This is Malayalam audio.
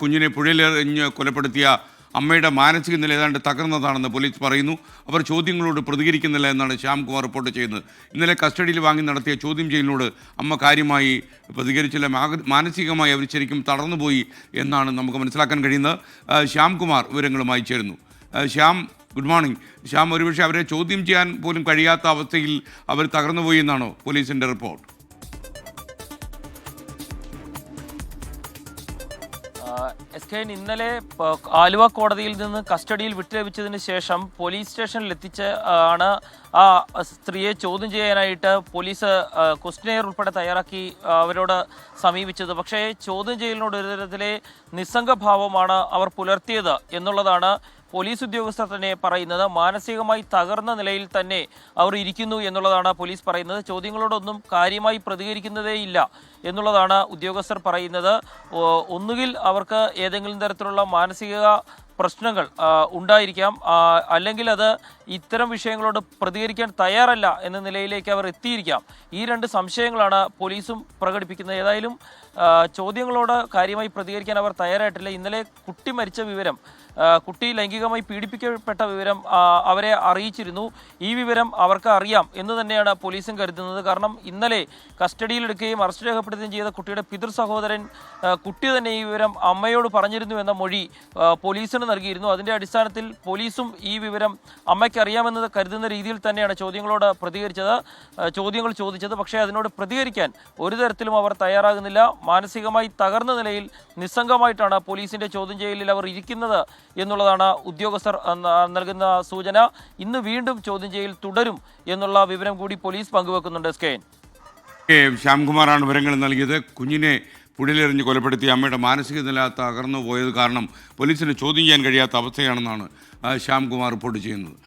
കുഞ്ഞിനെ പുഴയിലെറിഞ്ഞ് കൊലപ്പെടുത്തിയ അമ്മയുടെ മാനസിക നില ഏതാണ്ട് തകർന്നതാണെന്ന് പോലീസ് പറയുന്നു. അവർ ചോദ്യങ്ങളോട് പ്രതികരിക്കുന്നില്ല എന്നാണ് ശ്യാംകുമാർ റിപ്പോർട്ട് ചെയ്യുന്നത്. ഇന്നലെ കസ്റ്റഡിയിൽ വാങ്ങി നടത്തിയ ചോദ്യം ചെയ്യലിനോട് അമ്മ കാര്യമായി പ്രതികരിച്ചില്ല. മാനസികമായി അവർ ശരിക്കും തളർന്നുപോയി എന്നാണ് നമുക്ക് മനസ്സിലാക്കാൻ കഴിയുന്നത്. ശ്യാംകുമാർ വിവരങ്ങളുമായി ചേരുന്നു. Shyam good morning. ശ്യാം ഒരുപക്ഷെ അവരെ ചോദ്യം ചെയ്യാൻ പോലും കഴിയാത്ത അവസ്ഥയിൽ അവർ തകർന്നുപോയി എന്നാണോ പോലീസിന്റെ റിപ്പോർട്ട്? എസ് കെ ഇന്നലെ ആലുവ കോടതിയിൽ നിന്ന് കസ്റ്റഡിയിൽ വിട്ടുലഭിച്ചതിന് ശേഷം പോലീസ് സ്റ്റേഷനിൽ എത്തിച്ച് ആണ് ആ സ്ത്രീയെ ചോദ്യം ചെയ്യാനായിട്ട് പോലീസ് ക്വസ്റ്റിനെയർ ഉൾപ്പെടെ തയ്യാറാക്കി അവരോട് സമീപിച്ചത്. പക്ഷേ ചോദ്യം ചെയ്യലിനോട് ഒരു തരത്തിലെ നിസ്സംഗഭാവമാണ് അവർ പുലർത്തിയത് എന്നുള്ളതാണ് പോലീസ് ഉദ്യോഗസ്ഥർ തന്നെ പറയുന്നത് മാനസികമായി തകർന്ന നിലയിൽ തന്നെ അവർ ഇരിക്കുന്നു എന്നുള്ളതാണ് പോലീസ് പറയുന്നത്. ചോദ്യങ്ങളോടൊന്നും കാര്യമായി പ്രതികരിക്കുന്നതേയില്ല എന്നുള്ളതാണ് ഉദ്യോഗസ്ഥർ പറയുന്നത്. ഒന്നുകിൽ അവർക്ക് ഏതെങ്കിലും തരത്തിലുള്ള മാനസിക പ്രശ്നങ്ങൾ ഉണ്ടായിരിക്കാം. അല്ലെങ്കിൽ അത് ഇത്തരം വിഷയങ്ങളോട് പ്രതികരിക്കാൻ തയ്യാറല്ല എന്ന നിലയിലേക്ക് അവർ എത്തിയിരിക്കാം. ഈ രണ്ട് സംശയങ്ങളാണ് പോലീസും പ്രകടിപ്പിക്കുന്നത്. ഏതായാലും ചോദ്യങ്ങളോട് കാര്യമായി പ്രതികരിക്കാൻ അവർ തയ്യാറായിട്ടില്ല. ഇന്നലെ കുട്ടി മരിച്ച വിവരം കുട്ടി ലൈംഗികമായി പീഡിപ്പിക്കപ്പെട്ട വിവരം അവരെ അറിയിച്ചിരുന്നു. ഈ വിവരം അവർക്ക് അറിയാം എന്ന് തന്നെയാണ് പോലീസും കരുതുന്നത്. കാരണം ഇന്നലെ കസ്റ്റഡിയിലെടുക്കുകയും അറസ്റ്റ് രേഖപ്പെടുത്തുകയും ചെയ്ത കുട്ടിയുടെ പിതൃ സഹോദരൻ കുട്ടി തന്നെ ഈ വിവരം അമ്മയോട് പറഞ്ഞിരുന്നു എന്ന മൊഴി പോലീസിന് നൽകിയിരുന്നു. അതിന്റെ അടിസ്ഥാനത്തിൽ പോലീസും ഈ വിവരം അമ്മയ്ക്ക് അറിയാമെന്ന് കരുതുന്ന രീതിയിൽ തന്നെയാണ് ചോദ്യങ്ങളോട് പ്രതികരിച്ചത് ചോദ്യങ്ങൾ ചോദിച്ചത്. പക്ഷേ അതിനോട് പ്രതികരിക്കാൻ ഒരു തരത്തിലും അവർ തയ്യാറാകുന്നില്ല. മാനസികമായി തകർന്ന നിലയിൽ നിസ്സംഗമായിട്ടാണ് പോലീസിന്റെ ചോദ്യം ചെയ്യലിൽ അവർ ഇരിക്കുന്നത് എന്നുള്ളതാണ് ഉദ്യോഗസ്ഥർ നൽകുന്ന സൂചന. ഇന്ന് വീണ്ടും ചോദ്യം ചെയ്യൽ തുടരും എന്നുള്ള വിവരം കൂടി പോലീസ് പങ്കുവെക്കുന്നുണ്ട്. സ്കെയിൻ കെ ശ്യാംകുമാറാണ് വിവരങ്ങൾ നൽകിയത്. കുഞ്ഞിനെ പുഴയിലെറിഞ്ഞ് കൊലപ്പെടുത്തിയ അമ്മയുടെ മാനസിക നില തകർന്നു പോയത് കാരണം പോലീസിന് ചോദ്യം ചെയ്യാൻ കഴിയാത്ത അവസ്ഥയാണെന്നാണ് ശ്യാംകുമാർ റിപ്പോർട്ട് ചെയ്യുന്നത്.